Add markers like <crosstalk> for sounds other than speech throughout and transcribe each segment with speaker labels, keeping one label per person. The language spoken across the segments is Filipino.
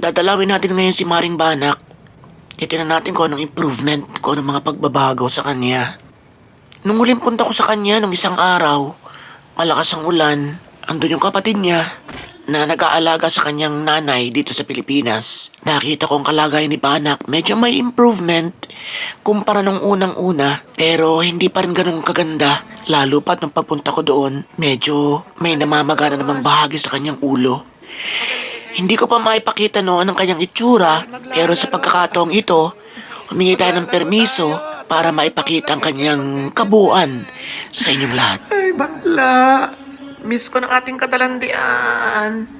Speaker 1: Dadalawin natin ngayon si Maring Banak. Itinan natin kung anong improvement, kung anong mga pagbabago sa kanya. Nung huling punta ko sa kanya nung isang araw, malakas ang ulan, andun yung kapatid niya na nag-aalaga sa kanyang nanay dito sa Pilipinas. Nakita ko ang kalagayan ni Banak, medyo may improvement kumpara nung unang-una, pero hindi pa rin ganun kaganda. Lalo pa nung pagpunta ko doon, medyo may namamagana namang bahagi sa kanyang ulo. Hindi ko pa maipakita noon ang kanyang itsura, pero sa pagkakataong ito, humingi tayo ng permiso para maipakita ang kanyang kabuuan sa inyong lahat. Ay, bakla! Miss ko ng ating katalandian.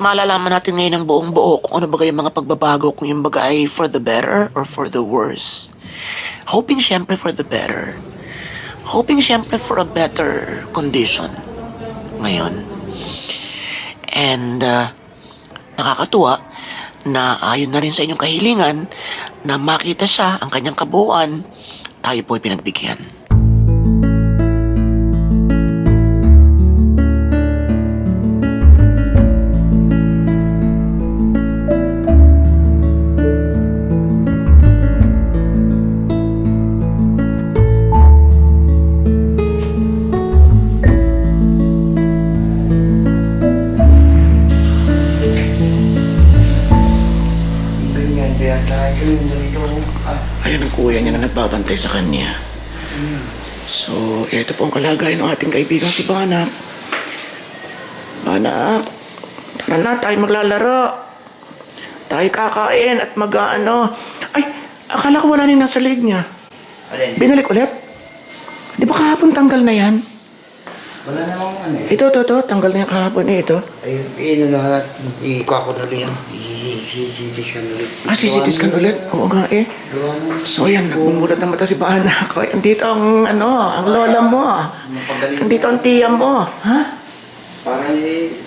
Speaker 1: Malalaman natin ngayon ng buong buo kung ano ba yung mga pagbabago, kung yung baga ay for the better or for the worse. Hoping syempre for the better. Hoping syempre for a better condition ngayon. And uh, nakakatuwa na ayon na rin sa inyong kahilingan na makita siya ang kanyang kabuuan, tayo po'y pinagbigyan. Niya na nagbabantay sa kanya. So, ito po ang kalagayan ng ating kaibigan si Banak. Banak, tara na tayo maglalaro. Tayo kakain at mag-ano. Ay, akala ko wala na yung nasa leg niya.
Speaker 2: alin?
Speaker 1: Binalik ulit? Di ba kahapon tanggal na yan?
Speaker 2: Wala namang ano eh.
Speaker 1: Ito, ito, ito. Tanggal na yung kahapon eh, ito.
Speaker 2: Ayun, ino na, ikuha ko na rin yan. CCTV scan ulit.
Speaker 1: Ah, CCT scan ulit? Oo nga eh.
Speaker 2: Gawa.
Speaker 1: So yan, nagbumulat ng mata si Banak. <laughs> Ay, andito ang, ano, ang lola mo.
Speaker 2: Mapagaling.
Speaker 1: Andito ang tiya mo. Ha?
Speaker 2: Parang eh,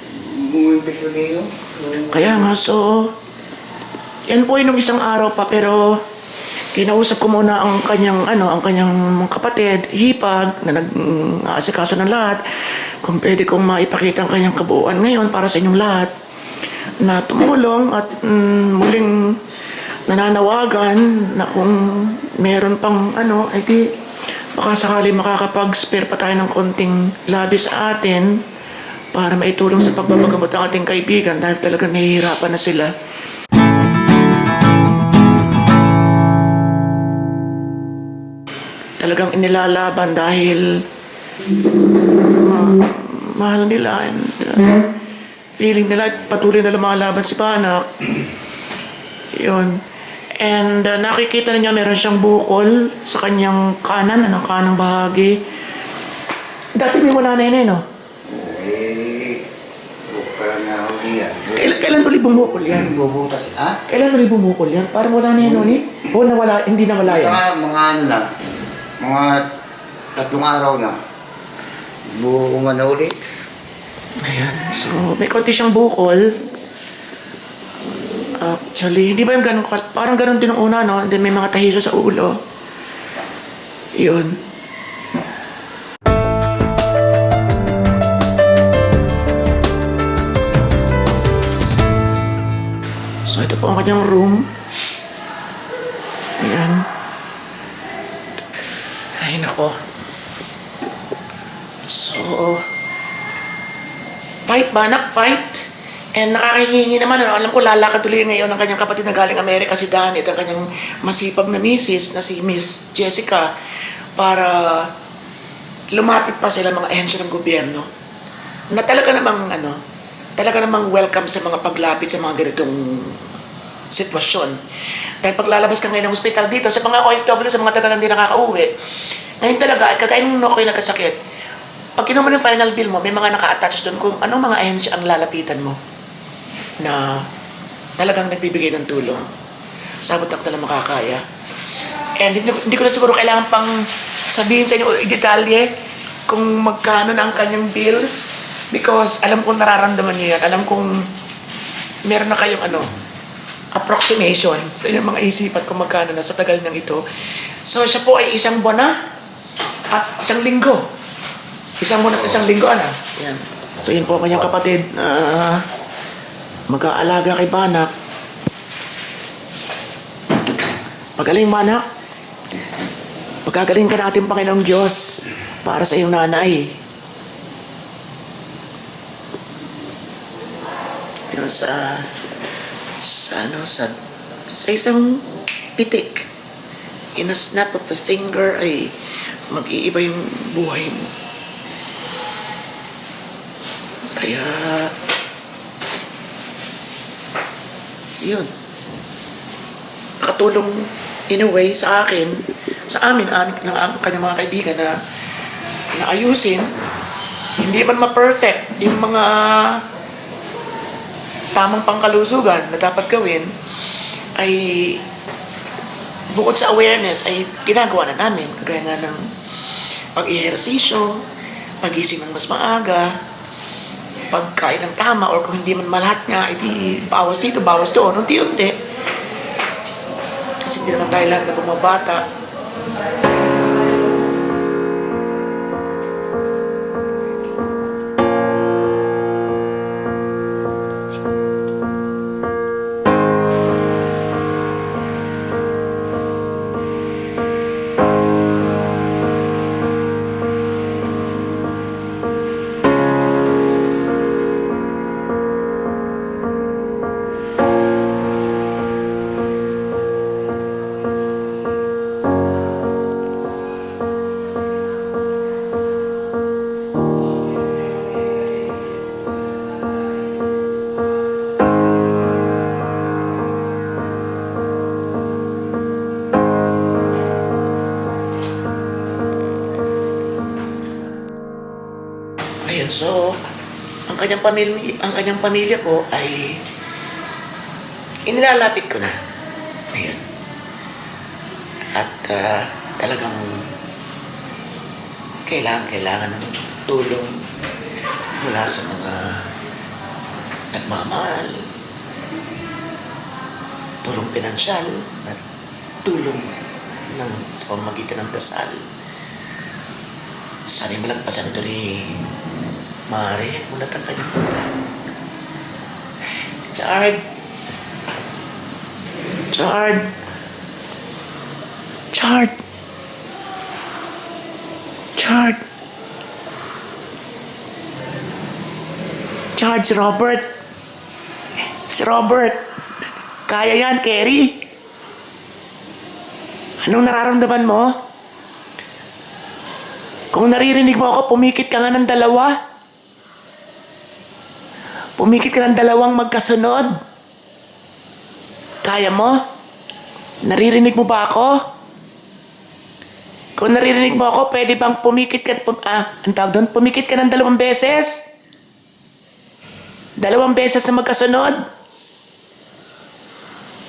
Speaker 2: bumimpis na ngayon.
Speaker 1: Kaya nga, so... Yan po ay nung isang araw pa, pero... Kinausap ko muna ang kanyang, ano, ang kanyang kapatid, hipag, na nag-aasikaso ng lahat. Kung pwede kong maipakita ang kanyang kabuuan ngayon para sa inyong lahat. Na tumulong at mm, muling nananawagan na kung meron pang, ano, ay di, baka sakali makakapag-spare pa tayo ng konting labi sa atin para maitulong sa pagbabagamot ng ating kaibigan dahil talagang nahihirapan na sila. Talagang inilalaban dahil ma- mahal nila and uh, feeling nila at patuloy na lumalaban si Panak. Yun. And uh, nakikita niya meron siyang bukol sa kanyang kanan, ano, kanang bahagi. Dati may wala na yun eh, no?
Speaker 2: Eh, parang na ako.
Speaker 1: Kailan, kailan ulit bumukol yan?
Speaker 2: Bubutas, ah?
Speaker 1: Kailan ulit bumukol yan? Parang wala na yun, ni? O nawala, hindi nawala yan.
Speaker 2: Sa mga ano na, mga tatlong araw na. Buong na ulit.
Speaker 1: Ayan. So, may konti siyang bukol. Actually, hindi ba yung ganun? Parang ganun din ang una, no? And then may mga tahiso sa ulo. Yun. So, ito po ang kanyang room. Ayan. Ay, nako. So, fight ba? Nak, fight. And nakakahingi naman, ano, alam ko lalakad ulit ngayon ang kanyang kapatid na galing Amerika, si Danny, at ang kanyang masipag na misis na si Miss Jessica para lumapit pa sila mga ahensya ng gobyerno na talaga namang ano, talaga namang welcome sa mga paglapit sa mga ganitong sitwasyon. Dahil paglalabas ka ngayon ng hospital dito, sa mga OFW, sa mga tagal hindi nakaka-uwi, ngayon talaga, kagaya nung ako nagkasakit, pag kinuha mo ng final bill mo, may mga naka-attach doon kung anong mga ahensya ang lalapitan mo na talagang nagbibigay ng tulong. Sabot ako na makakaya. And hindi, hindi ko na siguro kailangan pang sabihin sa inyo o i-detalye kung magkano na ang kanyang bills because alam kong nararamdaman niyo yan. Alam kong meron na kayong ano, approximation sa inyong mga isipan kung magkano na sa tagal ng ito. So siya po ay isang buwan na at isang linggo. Isang buwan at isang linggo, ano? Yan. So yun po ang kanyang kapatid na mag-aalaga kay Banak. Pagaling Banak. Pagkagaling ka natin, Panginoong Diyos, para sa iyong nanay. Pero sa, sa ano, sa, sa isang pitik, in a snap of a finger, ay mag-iiba yung buhay mo. Kaya, yun. Nakatulong in a way sa akin, sa amin, amin ng ang kanyang mga kaibigan na naayusin, hindi man ma-perfect yung mga tamang pangkalusugan na dapat gawin, ay bukod sa awareness, ay ginagawa na namin. Kagaya nga ng pag-ihersisyo, pagising ng mas maaga, pagkain ng tama, or kung hindi man malahat nga, edi bawas dito, bawas doon, unti-unti. Kasi hindi naman tayo lahat na bumabata. Pamilya, ang kanyang pamilya po ay inilalapit ko na. Ayun. At ah, talagang kailangan, kailangan ng tulong mula sa mga nagmamahal, tulong pinansyal, at tulong ng, sa pamamagitan ng dasal. Sana malagpasan ito ni Mare, mulat ang kanyang mata. Chard! Chard! Chard! Chard! Chard, si Robert! Si Robert! Kaya yan, Kerry! Anong nararamdaman mo? Kung naririnig mo ako, pumikit ka nga ng dalawa. Pumikit ka ng dalawang magkasunod. Kaya mo? Naririnig mo ba ako? Kung naririnig mo ako, pwede bang pumikit ka, pum, ah, ang tawag doon, pumikit ka ng dalawang beses? Dalawang beses na magkasunod?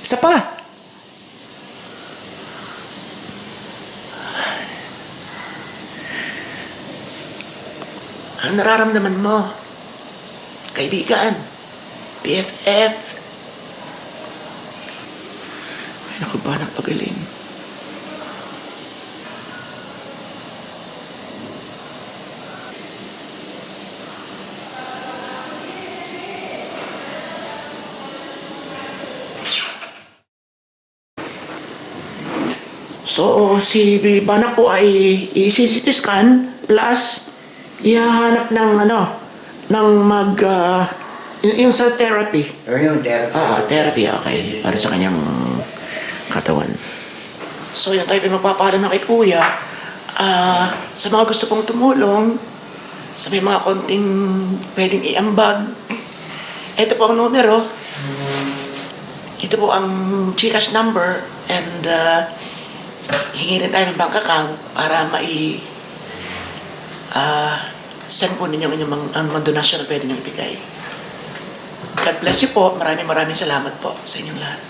Speaker 1: Isa pa. Ang nararamdaman mo? Kaibigan? BFF? Ay, naku ba, napagaling. So, si Banak po ay i-CT scan plus ihahanap ng ano, ng mag, ah, yung sa therapy.
Speaker 2: Pero yung therapy.
Speaker 1: Ah, therapy, okay. Para sa kanyang katawan. So, yun tayo pinagpapala na kay Kuya. Ah, sa mga gusto pong tumulong, sa may mga konting pwedeng iambag, ito po ang numero. Ito po ang Gcash number and uh, hingi rin tayo ng bank account para mai ah send po ninyo ang inyong mga, ang mga donasyon na pwede nyo ibigay. God bless you po. Maraming maraming salamat po sa inyong lahat.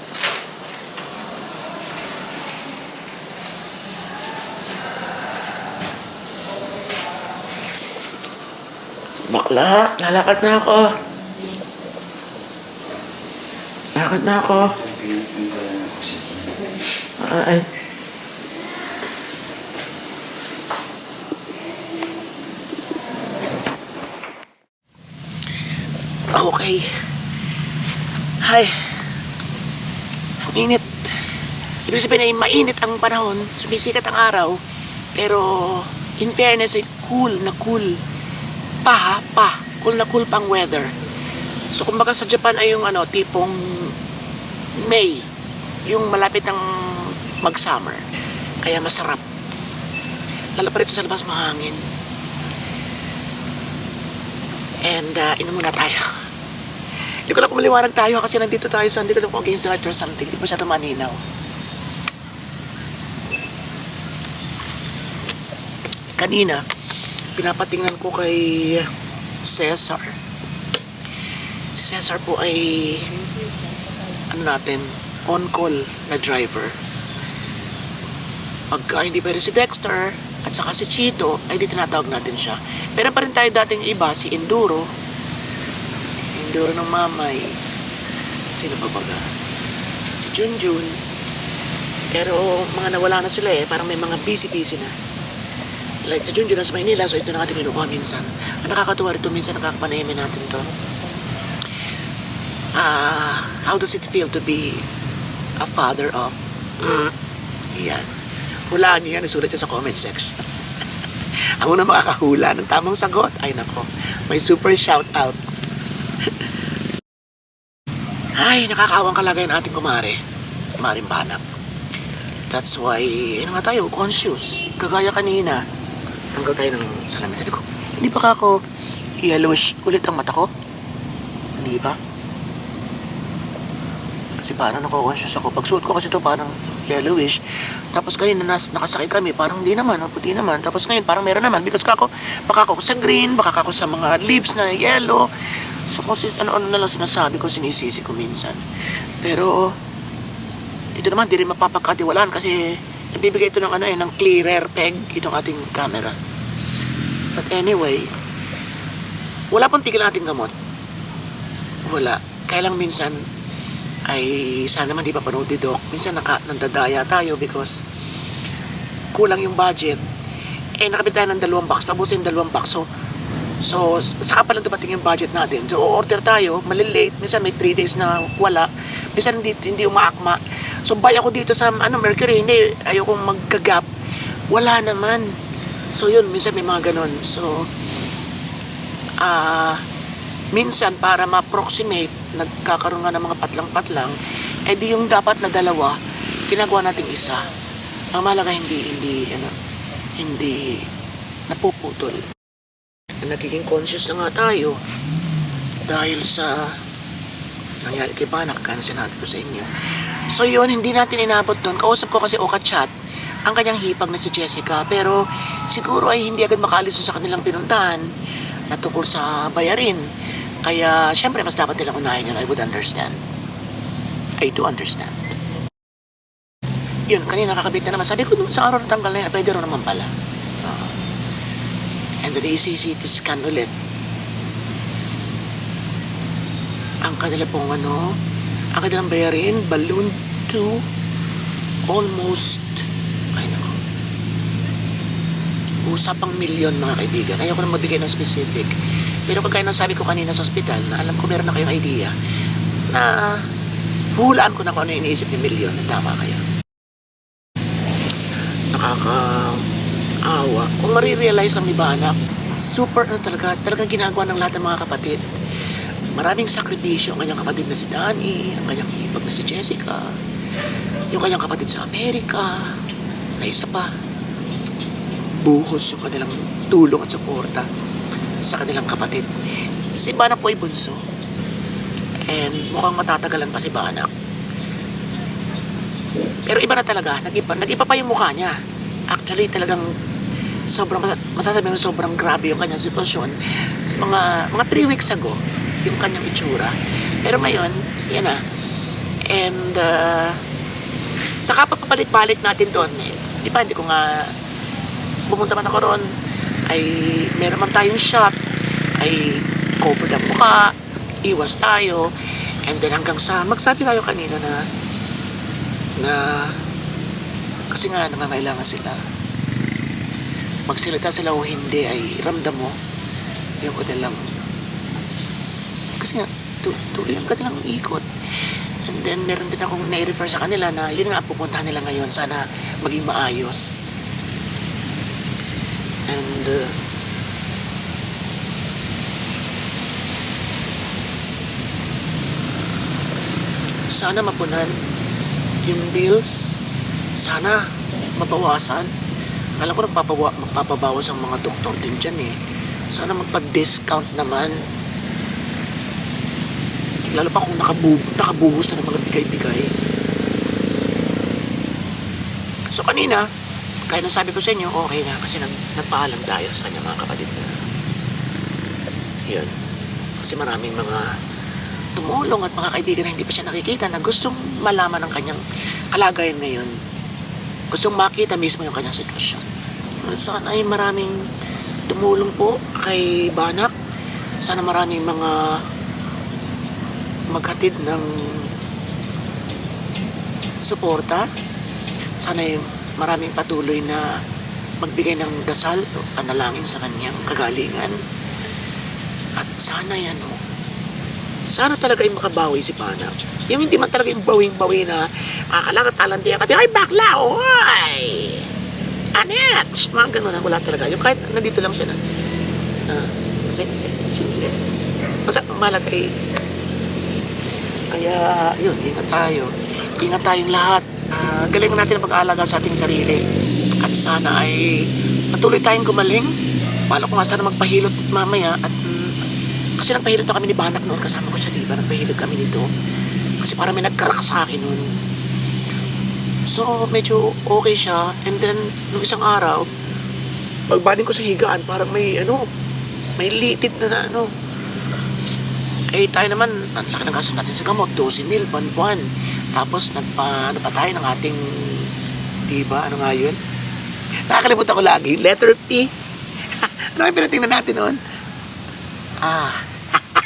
Speaker 1: Bakla, lalakad na ako. Lakad na ako. Ay. Okay. Hay. Ang init. Ibig sabihin ay mainit ang panahon, sumisikat ang araw, pero in fairness ay cool na cool. Pa pa. Cool na cool pang weather. So kumbaga sa Japan ay yung ano, tipong May, yung malapit ng mag-summer. Kaya masarap. Lalo pa rito sa labas mahangin. And uh, inom muna tayo. Hindi ko lang kung maliwanag tayo kasi nandito tayo sa hindi ko lang kung against the light or something. Hindi pa siya tumaninaw. Kanina, pinapatingnan ko kay Cesar. Si Cesar po ay ano natin, on-call na driver. Pagka hindi pwede si Dexter at saka si Chito, ay di tinatawag natin siya. Pero pa rin tayo dating iba, si Enduro. Enduro ng mamay. Sino pa baga? Si Junjun. Pero mga nawala na sila eh, parang may mga busy-busy na. Like si Junjun nasa Maynila, so ito na ating kinukuha minsan. Ang nakakatuwa rito, minsan nakakapanayami natin to. Ah, how does it feel to be a father of? Yan. Hulaan niyo yan, isulat niyo sa comment section. <laughs> Ang una makakahula ng tamang sagot, ay nako, may super shout out. Ay, nakakaawang kalagay ng ating kumare. Kumaring banak. That's why, ano nga tayo, conscious. Kagaya kanina, tanggal tayo ng salamin. Sabi ko, hindi pa ka ako i-yellowish ulit ang mata ko? Hindi ba? Kasi parang nako-conscious ako. Pag suot ko kasi ito parang yellowish. Tapos kanina nas, nakasakay kami, parang hindi naman, puti naman. Tapos ngayon parang meron naman. Because kako, baka ako sa green, baka ako sa mga leaves na yellow. So kung si, ano-ano na lang sinasabi ko, sinisisi ko minsan. Pero, ito naman, di rin mapapagkatiwalaan kasi nabibigay ito ng ano eh, ng clearer peg itong ating camera. But anyway, wala pong tigil ating gamot. Wala. Kaya lang minsan, ay sana man di pa panood ni Doc. Minsan naka, nandadaya tayo because kulang yung budget. Eh, nakabit tayo ng dalawang box. Pabusin dalawang box. So, so saka pa lang dumating yung budget natin. So, order tayo, malilate. Minsan may 3 days na wala. Minsan hindi, hindi umaakma. So, buy ako dito sa ano, Mercury. Hindi, ayokong magkagap. Wala naman. So, yun, minsan may mga ganun. So, ah, minsan para ma-approximate, nagkakaroon nga ng mga patlang-patlang, eh di yung dapat na dalawa, ginagawa nating isa. Ang mahalaga hindi, hindi, ano, hindi napuputol. Nagiging conscious na nga tayo dahil sa nangyari kay Banak, kaya na sinabi ko sa inyo. So yun, hindi natin inabot doon. Kausap ko kasi Oka Chat, ang kanyang hipag na si Jessica, pero siguro ay hindi agad makaalis sa kanilang pinuntahan na tungkol sa bayarin. Kaya, syempre, mas dapat nilang unahin yun. I would understand. I do understand. Yun, kanina nakakabit na naman. Sabi ko, sa araw na tanggal na yan, pwede rin naman pala. And then ACCT scan ulit. Ang kanila pong ano, ang kanilang bayarin, balloon to almost, ay nako, usapang milyon mga kaibigan. Ayaw ko na magbigay ng specific. Pero kagaya ng sabi ko kanina sa ospital, na alam ko meron na kayong idea, na hulaan ko na kung ano yung iniisip ni milyon, na tama kayo. Nakaka-awa. Kung marirealize lang ni Banak, super ano talaga, talagang ginagawa ng lahat ng mga kapatid. Maraming sakripisyo ang kanyang kapatid na si Danny, ang kanyang hibag na si Jessica, yung kanyang kapatid sa Amerika, na isa pa, buhos yung kanilang tulong at suporta sa kanilang kapatid. Si Banak po ay bunso. And mukhang matatagalan pa si Banak. Pero iba na talaga, nag-iba, nag-iba pa yung mukha niya. Actually, talagang sobrang, masasabi mo sobrang grabe yung kanyang sitwasyon. Sa mga, mga 3 weeks ago, yung kanyang itsura. Pero ngayon, yan na. And, uh, saka papapalit-balik natin doon. Di ba, hindi ko nga pumunta man ako roon, ay meron man tayong shot, ay cover ang mukha, iwas tayo, and then hanggang sa, magsabi tayo kanina na, na Kasi nga, nangangailangan sila. Magsalita sila o hindi ay ramdam mo yung kanilang kasi nga, tu- tuloy ang kanilang ikot. And then, meron din akong nai-refer sa kanila na yun nga, pupuntahan nila ngayon. Sana maging maayos. And, uh, sana mapunan yung bills. Sana mabawasan. Alam ko nagpapawa, magpapabawas ang mga doktor din dyan eh. Sana magpa-discount naman. Lalo pa kung nakabu nakabuhos na ng mga bigay-bigay. So kanina, kaya nang sabi ko sa inyo, okay na kasi nag, nagpaalam tayo sa kanya mga kapatid na yun. Kasi maraming mga tumulong at mga kaibigan na hindi pa siya nakikita na gustong malaman ang kanyang kalagayan ngayon. Gustong makita mismo yung kanyang sitwasyon. Sana ay maraming tumulong po kay Banak. Sana maraming mga maghatid ng suporta. Sana ay maraming patuloy na magbigay ng dasal o panalangin sa kanyang kagalingan. At sana yan o. Sana talaga yung makabawi si Pana. Yung hindi man talaga yung bawing-bawi na akalangat talandiya ka, ay bakla, oy! Anet! Mga ganun na, wala talaga. Yung kahit nandito lang siya na, na, kasi, kasi, basta malagay. Kaya, yun, ingat tayo. Ingat tayong lahat. Ah, galingan natin ang pag-aalaga sa ating sarili. At sana ay patuloy tayong gumaling. Palo ko nga sana magpahilot mamaya at mm, kasi nagpahilot na kami ni Banak noon kasama ko siya, di ba? Nagpahilot kami nito. Kasi parang may nagkarak sa akin noon. So, medyo okay siya. And then, nung isang araw, pagbaling ko sa higaan, parang may, ano, may litid na na, ano. Eh, tayo naman, ang laki ng gasto natin sa gamot, 12 mil, buwan-buwan. Tapos, nagpa, ano pa tayo ng ating, di ba, ano nga yun? Nakakalimutan ko lagi, letter P. <laughs> ano yung pinatingnan natin noon? Ah,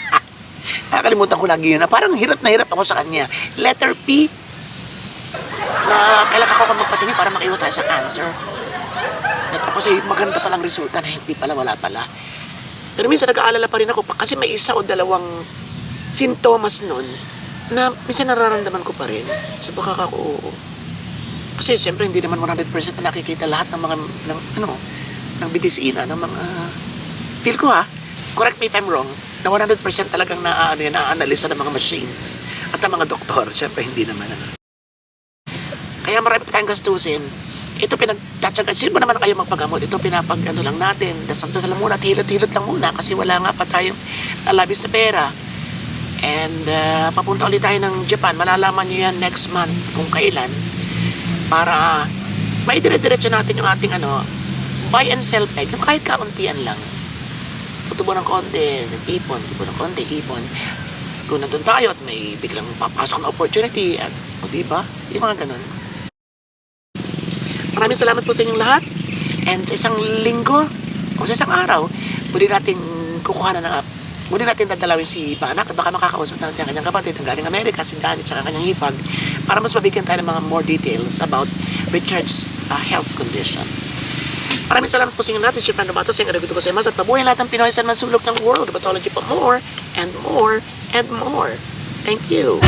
Speaker 1: <laughs> nakakalimutan ko lagi yun na parang hirap na hirap ako sa kanya. Letter P, na kailangan ako magpatingin para makaiwas tayo sa cancer. At tapos ay maganda palang resulta na hindi pala, wala pala. Pero minsan nag-aalala pa rin ako kasi may isa o dalawang sintomas nun na minsan nararamdaman ko pa rin. So baka ako, kasi siyempre hindi naman 100% na nakikita lahat ng mga, ng, ano, ng bidisina, ng mga, feel ko ha, correct me if I'm wrong, na 100% talagang na, ano, yan, na-analyze ng mga machines at ng mga doktor. Siyempre hindi naman. Ano. Kaya marami pa tayong gastusin. Ito pinagtatsaga. Sino ba naman kayo magpagamot? Ito pinapag ano lang natin. Dasal-dasal muna. at Hilot-hilot lang muna. Kasi wala nga pa tayong lalabis na pera. And uh, papunta ulit tayo ng Japan. Malalaman nyo yan next month kung kailan. Para may dire-diretso natin yung ating ano, buy and sell peg. Yung kahit kauntian lang. Tutubo ng konti, ipon, tutubo ng konti, ipon. Kung nandun tayo at may biglang papasok na opportunity at, o di ba? Yung mga ganun. Maraming salamat po sa inyong lahat. And sa isang linggo o sa isang araw, muli natin kukuha na ng app. Muli natin dadalawin si Banak at baka makakausap na natin ang kanyang kapatid, ang galing Amerika, si Danny, at kanyang hipag para mas mabigyan tayo ng mga more details about Richard's uh, health condition. Maraming salamat po sa inyo natin. Si Fernando Matos, ang ko sa imas at mabuhay lahat ng Pinoy sa mansulok ng world. Batology pa more and more and more. Thank you.